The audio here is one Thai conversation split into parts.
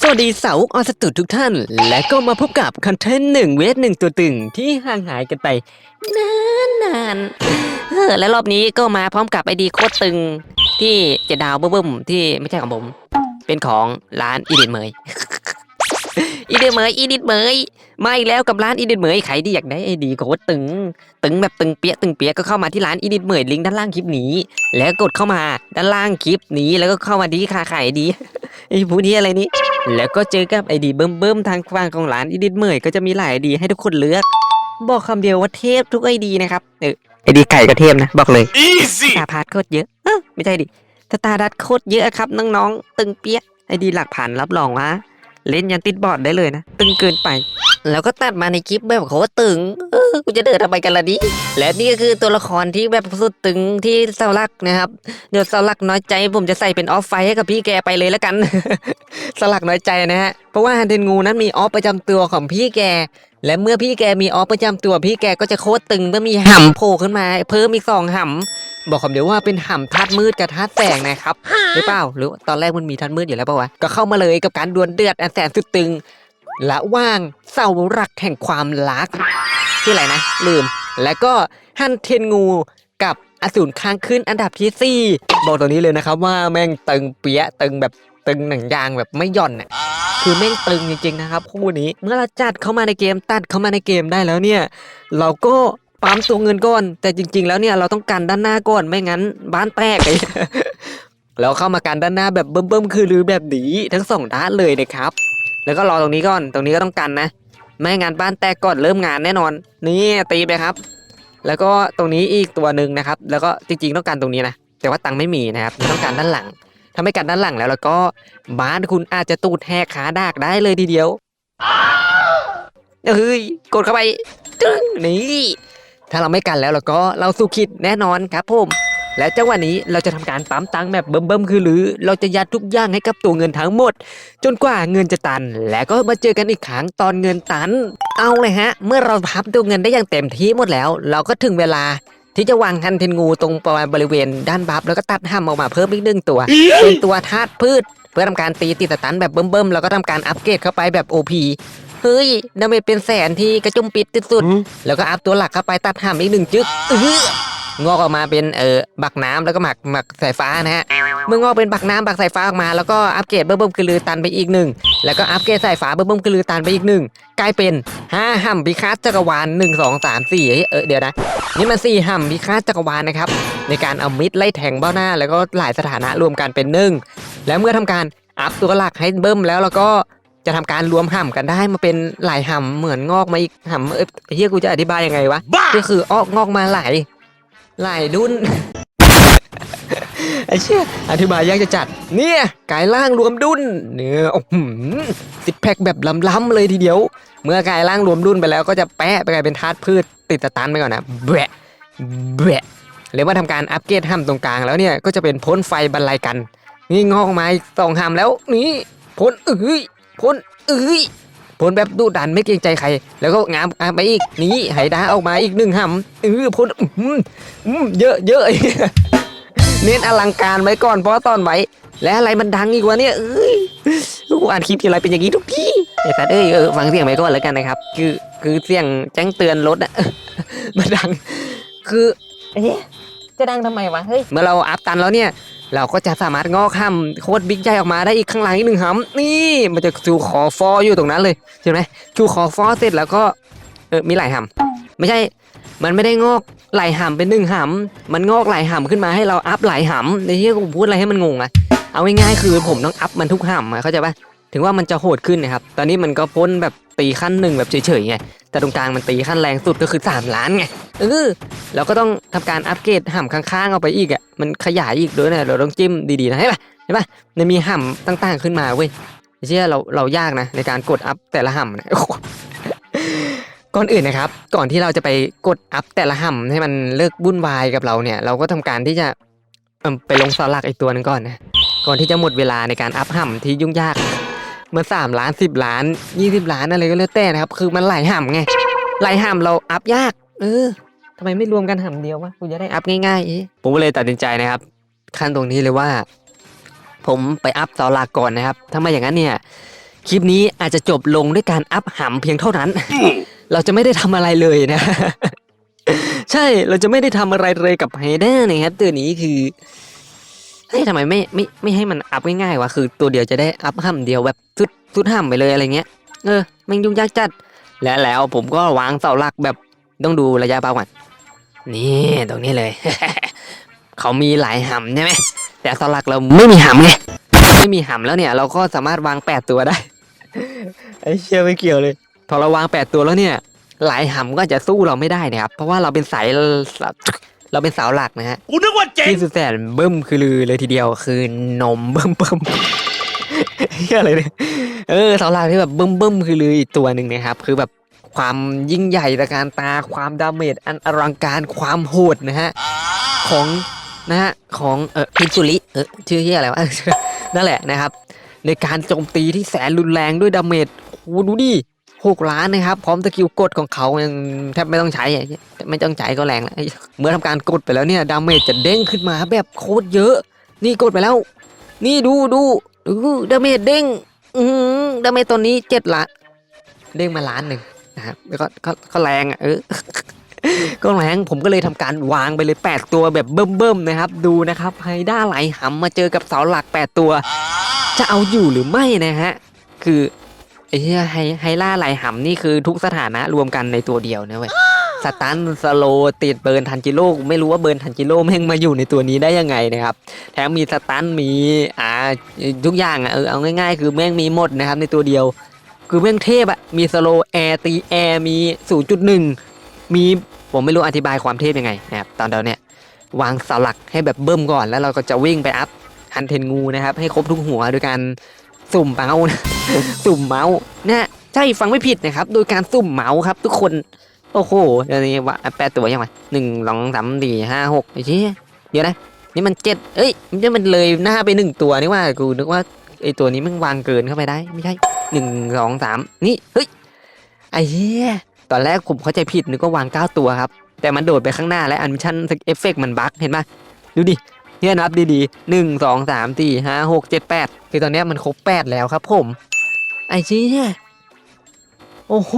สวัสดีสาวออสตูดทุกท่าน และก็มาพบกับคอนเทนต์หนึ่งเวทหนึ่งตัวตึงที่ห่างหายกันไปนานนานๆเออและรอบนี้ก็มาพร้อมกับไอดีโคตรตึงที่เจดาวเบิ่มๆที่ไม่ใช่ของผม เป็นของร้านอีดิทเมยอีดิทเมยอีดิทเมยมาอีกแล้วกับร้านอีดิทเมยใครที่อยากได้ไอดีโคตรตึง ตึงแบบตึงเปียะตึงเปียะก็เข้ามาที่ร้านอีดิทเมยลิงก์ด้านล่างคลิปนี้ แล้วกดเข้ามาด้านล่างคลิปนี้แล้วก็เข้ามาที่คาขายดีไอ้ผู้นี้อะไรนี้ แล้วก็เจอกับไอดีเบิ่มๆทางฝั่งของร้านอีดิทเมยก็จะมีหลายไอดีให้ทุกคนเลือก บอกคำเดียวว่าเทพทุกไอดีนะครับเออไอดีไก่ก็เทพนะบอกเลย Easy! สตาร์พาร์ทโคตรเยอะเอ้อไม่ใช่ดิสตาร์ดัตโคตรเยอะครับน้องๆตึงเปี้ยะไอดีหลักพันรับรองว่า เล่นยันติดบอร์ดได้เลยนะ ตึงเกินไป แล้วก็ตัดมาในคลิปแบบโคตรตึงเออกูจะเดินทำไมกันล่ะดิและนี่ก็คือตัวละครที่แบบสุดตึงที่เสาลักนะครับเดี๋ยวเสาลักน้อยใจ ผมจะใส่เป็นออฟไฟให้กับพี่แกไปเลยแล้วกัน สลักน้อยใจนะฮะเพราะว่าฮันเทนงูนั้นมีออฟประจำตัวของพี่แก และเมื่อพี่แกมีออฟประจำตัวพี่แกก็จะโคตรตึงเมื่อมีห่ำโผล่ขึ้นมา เพิ่มอีกสองห่ำ บอกคำเดียวว่าเป็นห่ำธาตุมืดกับธาตุแสงนะครับหรือเปล่าหรือตอนแรกมันมีธาตุมืดอยู่แล้วเปล่าวะก็เข้ามาเลยกับการดวลเดือดอันแสนสุดตึงระหว่างเสารักแห่งความรักที่ออะไรนะ ลืม แล้วก็ฮันเทนงูกับอสูรค้างขึ้นอันดับที่สี่บอกตัวนี้เลยนะครับว่าแม่งตึงเปี้ยะตึงแบบตึงหนังยางแบบไม่หย่อนอะคือแม่งตึงจริงๆนะครับคู่นี้ เมื่อเราจัดเข้ามาในเกมตัดเข้ามาในเกมได้แล้วเนี่ย เราก็ ปั๊มตัวเงินก่อน แต่จริง ๆ แล้วเนี่ยเราต้องกันด้านหน้าก่อนไม่งั้น บ้านแตกเลยแล้วเข้ามากันด้านหน้าแบบเบิ่มๆคือหรือแบบนี้ทั้งสองด้านเลยนะครับ แล้วก็รอตรงนี้ก่อนตรงนี้ก็ต้องกันนะ ไม่งั้นบ้านแตกก่อนเริ่มงานแน่นอน นี่ตีไปครับ แล้วก็ตรงนี้อีกตัวหนึ่งนะครับ แล้วก็จริงๆต้องการตรงนี้นะแต่ว่าตังค์ไม่มีนะครับต้องการด้านหลังถ้าไม่กันด้านหลังแล้วแล้วก็บ้านคุณอาจจะตูดแหกขาดากได้เลยทีเดียวเฮ้ยกดเข้าไปจึ้งนี่ ถ้าเราไม่กันแล้วแล้วก็เราสู้คิดแน่นอนครับผมและจังหวะนี้เราจะทำการปั๊มตังค์แบบเบิ่มๆคือหรือ เราจะยัดทุกอย่างให้กับตัวเงินทั้งหมด จนกว่าเงินจะตัน แล้วก็มาเจอกันอีกครั้งตอนเงินตัน เอาเลยฮะ เมื่อเราพับตัวเงินได้อย่างเต็มที่หมดแล้ว เราก็ถึงเวลาที่จะวางฮันเทนงูตรงประมาณบริเวณด้านบัฟแล้วก็ตัดห้ามออกมาเพิ่มอีกหนึ่งตัวเป็นตัวธาตุพืช เพื่อทำการตีติดตันแบบเบิ่มๆแล้วก็ทำการอัปเกรดเข้าไปแบบ OP เฮ้ยดาเมจเป็นแสนที่กระจุมปิดที่สุด แล้วก็อัพตัวหลักเข้าไปตัดห้ามอีกหนึ่งจึ๊กเอองอกออกมาเป็นเออบักน้ำแล้วก็หมักหมักสายฟ้านะฮะเมื่องอกเป็นบักน้ำบักสายฟ้าออกมา แล้วก็อัปเกรดเบิ่มๆกระลือตันไปอีกหนึ่งแล้วก็อัปเกรดสายฟ้าเบิ่มๆกระลือตันไปอีกหนึ่งกลายเป็นห้าห่ำพิฆาตจักรวาลหนึ่งสองสามสี่เอ้ยเดี๋ยวนะนี่มันสี่ห่ำพิฆาตจักรวาลนะครับในการเอามิดไล่แทงเบ้าหน้า แล้วก็หลายสถานะรวมกันเป็นหนึ่งแล้วเมื่อทำการอัพตัวหลักให้เบิ้มแล้วแล้วก็ จะทำการรวมห่ำกันได้มาเป็นหลายห่ำเหมือนงอกมาอีกห่ำเอ้ยเฮียกูจะอธิบายยังไงวะบ้าก็คือออกงอกมาหลายหลายรุ่นไอ้เชี่ยอธิบายยากจะจัด เนี่ยกายล่างรวมดุนเนี่ยโอ้โหสิบแพ็คแบบล้ำๆเลยทีเดียว เมื่อกายล่างรวมดุนไปแล้วก็จะแปะไปกลายเป็นธาตุพืชติดสตันไปก่อนนะแบะแบะหรือว่าทำการอัปเกรดห้ำตรงกลางแล้วเนี่ยก็จะเป็นพ้นไฟบรรลัยกัน นี่งอกออกมาอีกสองห้ำแล้วนี่พ้นเอ้ย พ้นเอ้ยพ้นแบบดุดันไม่เกรงใจใคร แล้วก็งามงามไปอีกนี่ไหดาออกมาอีกหนึ่งห้ำเออพ้นอื้อหืออืมเยอะเยอะเน้นอลังการไว้ก่อนเพราะตอนไว้และอะไรมันดังอีกวะเนี่ยเอ้ยกูอ่านคลิปทีไรเป็นอย่างนี้ทุกทีไอ้สัตว์เอ้ยเออฟังเสียงไปก่อนแล้วกันนะครับ คือคือเสียงแจ้งเตือนรถอะมันดัง คือเอ๊ะจะดังทำไมวะเฮ้ยเมื่อเราอัพตันแล้วเนี่ย เราก็จะสามารถงอกห้ำโคตรบิ๊กใหญ่ออกมาได้อีกข้างหลังอีกหนึ่งห้ำนี่มันจะชูคอฟออยู่ตรงนั้นเลยใช่ไหมชูคอฟอเสร็จแล้วก็เออมีหลายห้ำไม่ใช่มันไม่ได้งอกหลายหำเป็นหนึ่งหำมันงอกหลายหำขึ้นมาให้เราอัพหลายหำในที่ผมพูดอะไรให้มันงงอะเอาง่ายๆคือผมต้องอัพมันทุกหำเข้าใจปะ ถึงว่ามันจะโหดขึ้นนะครับ ตอนนี้มันก็พ้นแบบตีขั้นหนึ่งแบบเฉยๆไง แต่ตรงกลางมันตีขั้นแรงสุดก็คือ 3 ล้านไง เออ เราก็ต้องทำการอัปเกรดห่ำข้างๆเอาไปอีกอะมันขยายอีกด้วยนะ เราต้องจิ้มดีๆนะเห็นปะเห็นปะมันมีห่ำต่างๆขึ้นมาเว้ยไม่ใช่เราเรายากนะในการกดอัพแต่ละห่ำนะก่อนอื่นนะครับ ก่อนที่เราจะไปกดอัพแต่ละห่ำให้มันเลิกวุ่นวายกับเราเนี่ย เราก็ทำการที่จะไปลงสลักอีกตัวหนึงก่อนนะ ก่อนที่จะหมดเวลาในการอัพห่ำที่ยุ่งยาก มันสามล้านสิบล้านยี่สิบล้านอะไรก็แล้วแต่นะครับ คือมันไหลห่ำไงหลายห่ำเราอัพยาก เออทำไมไม่รวมกันห่ำเดียววะกูจะได้อัพง่ายๆเอผมก็เลยตัดสินใจนะครับ ขั้นตรงนี้เลยว่า ผมไปอัพเสาหลักก่อนนะครับถ้าไม่อย่างนั้นเนี่ยคลิปนี้อาจจะจบลงด้วยการอัพหำเพียงเท่านั้น เราจะไม่ได้ทำอะไรเลยนะ ใช่เราจะไม่ได้ทำอะไรเลยกับไฮเดอร์นะครับตัวนี้คือ เฮ้ยทำไมไม่ไม่ไม่ให้มันอัพง่ายๆวะคือตัวเดียวจะได้อัพหำเดียวแบบสุดสุดหำไปเลยอะไรเงี้ยเออมันยุ่งยากจัด และแล้วผมก็วางเสาหลักแบบต้องดูระยะเบาก่อนนี่ตรงนี้เลย เขามีหลายหำใช่ไหมแต่เสาหลักเราไม่มีหำไงไม่มีหำแล้วเนี่ย เราก็สามารถวางแปดตัวได้ไอ้เชี่ยไม่เกี่ยวเลยพอเราวางแปดตัวแล้วเนี่ย หลายหำก็จจะสู้เราไม่ได้นะครับเพราะว่าเราเป็นสาย เราเป็นเสาหลักนะฮะกูนึกว่าเจ๋งที่สุดแสนเบิ้มคือลือเลยทีเดียวคือนมเบิ้มเบิ้มเฮียอะไรเนี่ยเออเสาหลักที่แบบเบิ้มเบิ้มคือลืออีกตัวหนึ่งนะครับ คือแบบความยิ่งใหญ่ตระการตาความดาเมจอันอลังการความโหดนะฮะของนะฮะของเออพิจุริเออชื่อเฮียอะไรวะนั่นแหละนะครับ ในการโจมตีที่แสนรุนแรงด้วยดาเมจโอ้โหดูดิ หกล้านนะครับ พร้อมสกิลกดของเขายังแทบไม่ต้องใช้ไม่ต้องใช้ก็แรงแล้วเมื่อทำการกดไปแล้วเนี่ยดาเมจจะเด้งขึ้นมาแบบโคตรเยอะ นี่กดไปแล้ว นี่ดูดูดูดาเมจเด้งอืดาเมจตัวนี้เจ็ดละเด้งมาล้านหนึ่งนะครับแล้วก็ก็ก็แรงอะเออก็แรงผมก็เลยทำการวางไปเลย 8 ตัวแบบเบิ่มๆนะครับ ดูนะครับไฮด้าไหลหำมาเจอกับเสาหลัก 8 ตัว จะเอาอยู่หรือไม่นะฮะคือ ไอ้เหี้ยไฮไฮล่าไหลหำนี่คือทุกสถานะรวมกันในตัวเดียวนะเว้ยสตันสโลติดเบิร์นทันจิโร่ไม่รู้ว่าเบิร์นทันจิโร่แม่งมาอยู่ในตัวนี้ได้ยังไงนะครับแถมมีสตันมีอ่าทุกอย่างอะเออเอาง่ายๆ คือแม่งมีหมดนะครับในตัวเดียว คือแม่งเทพอะมีสโลแอร์ตีแอร์มี 0.1 มีผมไม่รู้อธิบายความเทพยังไงนะครับตอนเดียวเนี่ยวางเสาหลักให้แบบเบิ่มก่อนแล้วเราก็จะวิ่งไปอัพฮันเทนงูนะครับให้ครบทุกหัวโดยการ สุ่มเมาส์นะสุ่มเมาส์นะใช่ฟังไม่ผิดนะครับ โดยการสุ่มเมาส์ครับ ทุกคนโอ้โหเดี๋ยวนี้ว่าแปดตัวยังไงหนึ่งสองสามสี่ห้าหกไอ้ชี่ยเดี๋ยวนะนี่มันเจ็ดเอ้ยมันี่มันเลยหน้าไปหนึ่งตัวนี่ว่ากูนึกว่าไอ้ตัวนี้มันวางเกินเข้าไปได้ ไม่ใช่หนึ่งสองสามนี่เฮ้ยไอ้เหี้ยตอนแรกผมเข้าใจผิดนึกว่าวางเก้าตัวครับ แต่มันโดดไปข้างหน้าและอันชั่นเอฟเฟกมันบั๊กเห็นปะดูดิ เนี่ยนับดีๆหนึ่งสองสามสี่ห้าหกเจ็ดแปดคือตอนเนี้ยมันครบแปดแล้วครับผม ไอ้เชี่ยโอ้โห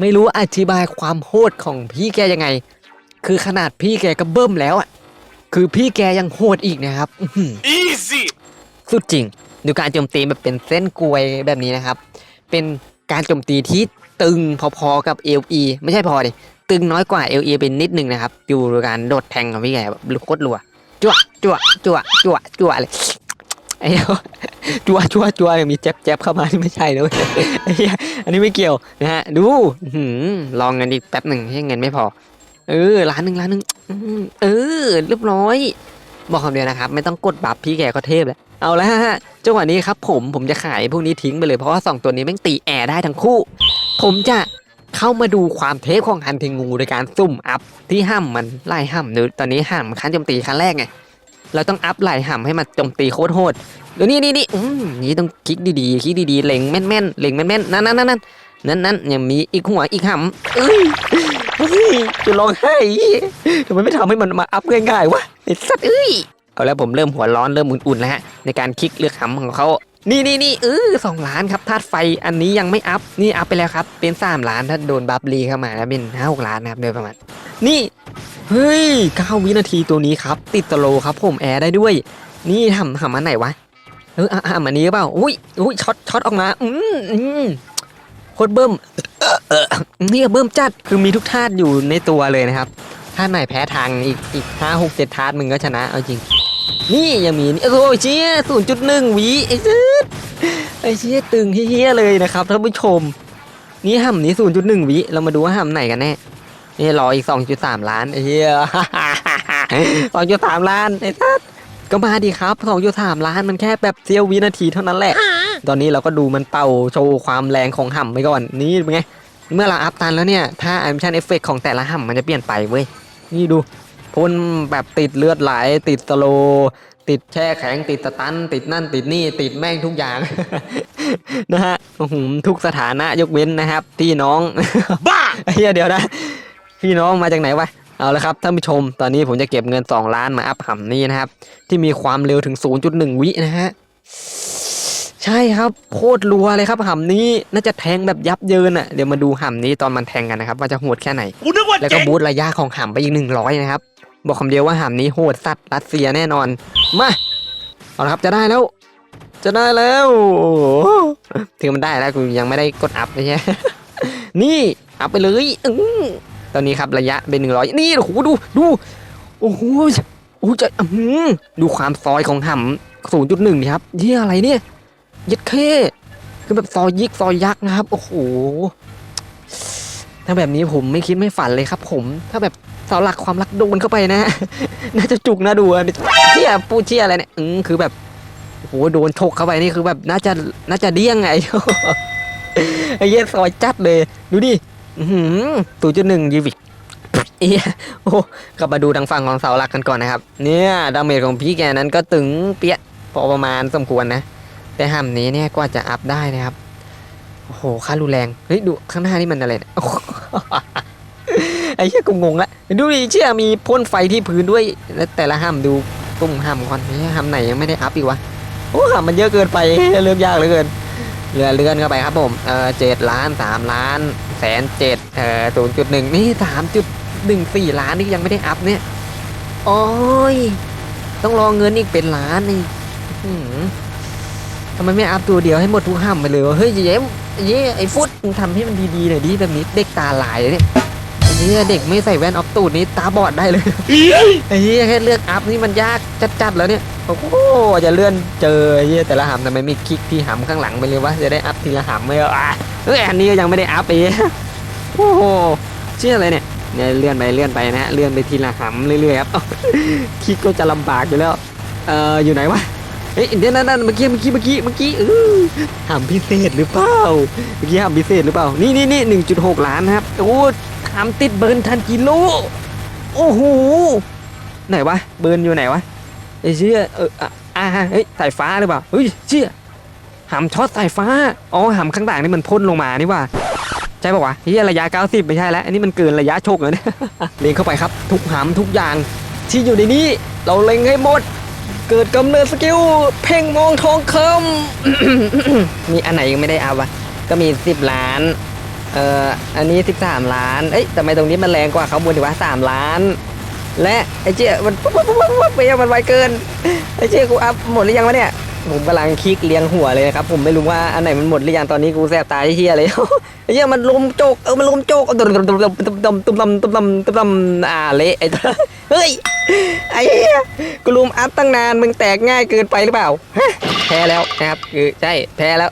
ไม่รู้อธิบายความโหดของพี่แกยังไง คือขนาดพี่แกก็เบิ่มแล้วอะ คือพี่แกยังโหดอีกนะครับอื้อหืออีซี่สุดจริง ดูการโจมตีแบบเป็นเส้นกลวยแบบนี้นะครับ เป็นการโจมตีที่ตึงพอๆกับ LE ไม่ใช่พอดิตึงน้อยกว่า LE เป็นนิดนึงนะครับดูการโดดแทงของพี่แกแบบโคตรรัว จั่วจั่วจั่วจั่วจั่วเลยไอ้เหี้ยจั่วจั่วจั่วมีแจ๊บแจ๊บเข้ามาที่ไม่ใช่นะเว้ยไอ้เหี้ยอันนี้ไม่เกี่ยวนะฮะดูลองเงินอีกแป๊บหนึ่งให้เงินไม่พอ เออล้านหนึ่งล้านหนึ่งเออเรียบร้อย บอกคำเดียวนะครับ ไม่ต้องกดบัฟพี่แกก็เทพแล้วเอาละฮะจังหวะนี้ครับผมผมจะขายพวกนี้ทิ้งไปเลยเพราะว่าสองตัวนี้แม่งตีแอร์ได้ทั้งคู่ ผมจะ เข้ามาดูความเทพของฮันเทงูโดยการซุ่มอัพที่ห้ามมันไล่ห้ามดูตอนนี้ห้ามคันโจมตีคันแรกไงเราต้องอัพไล่ห้ามให้มันโจมตีโคตรโหดดูนี่นี่นี่อืมนี่ต้องคลิกดีๆคลิกดีๆเล็งแม่นๆเล็งแม่นๆนั่นนั่นนั่นนั่นนั่นนั่นยังมีอีกหัวอีกห้ำเอ้ยจะร้องไห้ทำไมไม่ทำให้มันมาอัพง่ายๆวะไอ้สัตว์เอ้ยเอาแล้วผมเริ่มหัวร้อนเริ่มอุ่นๆแล้วฮะในการคลิกเลือกคำของเขา นี่นี่นี่เออสองล้านครับธาตุไฟอันนี้ยังไม่อัพนี่อัพไปแล้วครับ เป็นสามล้านถ้าโดนบัฟรีเข้ามาแล้วเป็นห้าหกล้านนะครับโดยประมาณนี่เฮ้ยเก้าวินาทีตัวนี้ครับ ติดสโลครับ ผมแอร์ได้ด้วย นี่ทำทำอันไหนวะเอออะอันนี้เปล่าอุ้ยอุ้ยช็อตช็อตออกมาอืมอืมโคตรเบิ้มเออนี่เบิ้มจัดคือมีทุกธาตุอยู่ในตัวเลยนะครับธาตุไหนแพ้ทางอีกอีกห้าหกเจ็ดธาตุมึงก็ชนะเอาจริง นี่ยังมีนี่โอ้ยเชี่ยศูนย์จุดหนึ่งวิไอ้ซื้อไอ้เชี่ยตึงเฮี้ยเลยนะครับท่านผู้ชม นี่ห่ำนี้ศูนย์จุดหนึ่งวิเรามาดูว่าห่ำไหนกันแน่นี่รออีกสองจุดสามล้านไอ้เหี้ยสองจุดสามล้านไอ้ทัดก็มาดีครับสองจุดสามล้านมันแค่แบบเสี้ยววินาทีเท่านั้นแหละ ตอนนี้เราก็ดูมันเป่าโชว์ความแรงของห่ำไปก่อนนี่เป็นไงเมื่อเราอัพตันแล้วเนี่ยถ้าแอนิเมชันเอฟเฟกของแต่ละห่ำมันจะเปลี่ยนไปเว้ยนี่ดู พ่นแบบติดเลือดไหล ติดสโลว์ติดแช่แข็ง ติดสตัน ติดนั่น ติดนี่ ติดแม่งทุกอย่าง นะฮะโอ้โหทุกสถานะยกเว้นนะครับ พี่น้อง บ้าเฮียเดี๋ยวนะ พี่น้องมาจากไหนวะเอาละครับท่านผู้ชม ตอนนี้ผมจะเก็บเงิน 2 ล้านมาอัพหำนี้นะครับ ที่มีความเร็วถึง 0.1 วินะฮะ ใช่ครับโคตรรัวเลยครับหำนี้น่าจะแทงแบบยับเยินอะเดี๋ยวมาดูหำนี้ตอนมันแทงกันนะครับ ว่าจะโหดแค่ไหนกูนึกว่าแล้วก็เจ๋งบูทระยะของหำไปอีกหนึ่งร้อยนะครับ บอกคำเดียวว่าหำนี้โหดสัตว์รัสเซียแน่นอน มาเอาละครับจะได้แล้ว จะได้แล้วถึงมันได้แล้วกูยังไม่ได้กดอัพเลยใช่นี่อัพไปเลยอื้อตอนนี้ครับระยะเป็นหนึ่งร้อยนี่โอ้โหดูดูโอ้โหโอ้จะอื้อหือดูความซอยของหำศูนย์จุดหนึ่งนะครับเยี่ยอะไรเนี่ยยัดเข้คือแบบซอยยิกซอยยักษ์นะครับ โอ้โห ถ้าแบบนี้ผมไม่คิดไม่ฝันเลยครับ ผม ถ้าแบบเสาหลักความรักโดนเข้าไปนะ น่าจะจุกนะดูอะเชี่ยปูเชี่ยอะไรเนี่ยอืมคือแบบโอ้โหโดนชกเข้าไปนี่คือแบบน่าจะน่าจะเดี้ยงไงไอ้เหี้ซอยจัดเลย ดูดิตูจุดหนึ่งยีวิกเอียโอ้กลับมาดูทางฝั่งของเสาหลักกันก่อนนะครับ เนี่ยดาเมจของพี่แกนั้นก็ตึงเปี้ยพอประมาณสมควรนะ แต่ห้ามนี้เนี่ยกว่าจะอัพได้นะครับ โอ้โหค่ารุนแรง เฮ้ย ดูข้างหน้านี่มันอะไรเนี่ยโอ้โหไอ้เหี้ยกูงงละ ดูดิเชี่ยมีพ่นไฟที่พื้นด้วย แล้วแต่ละห้ามดูตุ่มห้ามก่อนเฮ้ยห้ามไหนยังไม่ได้อัพอีกวะ โอ้ห้ามมันเยอะเกินไปเลือกยากเหลือเกินเรือเลื่อนเข้าไปครับผม เออเจ็ดล้านสามล้านแสนเจ็ดเออศูนย์จุดหนึ่งนี่สามจุดหนึ่งสี่ล้านนี่ยังไม่ได้อัพเนี่ย โอ้ย ต้องรอเงินอีกเป็นล้านนี่อื ทำไมไม่อัพตัวเดียวให้หมดทุกห้ามไปเลยวะเฮ้ยเย้มเย้ไอ้ฟุตมึงทำให้มันดีๆหน่อยดิแบบนี้เด็กตาลายเลยเนี่ยไอ้เหี้ยเด็กไม่ใส่แว่นออฟตูดนี้ตาบอดได้เลยไอ้เหี้ยแค่เลือกอัพนี่มันยากจัดๆแล้วเนี่ยโอ้โหจะเลื่อนเจอไอ้เหี้ยแต่ละหำทำไมไม่คลิกที่หำข้างหลังไปเลยวะจะได้อัพทีละหำไม่เอาอะเอ้ยอันนี้ก็ยังไม่ได้อัพอีกโอ้โหเชื่ออะไรเนี่ยเนี่ยเลื่อนไปเลื่อนไปนะฮะเลื่อนไปทีละหำเรื่อยๆครับคลิกก็จะลำบากอยู่แล้วเอ่ออยู่ไหนวะ เฮ้ยเดี๋ยวนั่นนั่นเมื่อกี้เมื่อกี้เมื่อกี้เมื่อกี้เออหำพิเศษหรือเปล่าเมื่อกี้หำพิเศษหรือเปล่านี่นี่นี่หนึ่งจุดหกล้านนะครับโอ้หำติดเบิร์นทันกิโลโอ้โหไหนวะเบิร์นอยู่ไหนวะไอ้เชี่ยเอออะอ่าเฮ้ยสายฟ้าหรือเปล่าเฮ้ยเชี่ยหำช็อตสายฟ้าอ๋อหำข้างต่างนี่มันพ่นลงมานี่ว่าใช่ป่าวะเฮียระยะ 90 ไม่ใช่แล้ว อันนี้มันเกินระยะโชกแล้วเนี่ยเล็งเข้าไปครับ ทุกหำทุกอย่างที่อยู่ในนี้ เราเล็งให้หมด เกิดกำเนิดสกิลเพ่งมองทองคำ มีอันไหนยังไม่ได้อาวะ ก็มี 10 ล้าน เอ่อ อันนี้ 13 ล้าน เอ้ยทำไมตรงนี้มันแรงกว่าเขาบนดีวะ3ล้าน และไอ้เจ๊มันปุ๊บปุ๊บปุ๊บปุ๊บไปยังมันไวเกิน ไอ้เจ๊กูอัพหมดหรือยังวะเนี่ย ผมกำลังคลิกเลี้ยงหัวเลยนะครับ ผมไม่รู้ว่าอันไหนมันหมดหรือยังตอนนี้กูแสบตาที่เฮียเลยไอ้เฮียมันลุมโจกเออมันลุมโจกตุ่มตุ่มตุ่มตุ่มตุ่มตุ่มตุ่มตุ่มตุ่มตุ่มตุ่มอ่าเละไอ้ตัวเฮ้ยไอ้เฮียกูลุมอัพตั้งนานมึงแตกง่ายเกินไปหรือเปล่าแพ้แล้วนะครับคือใช่แพ้แล้ว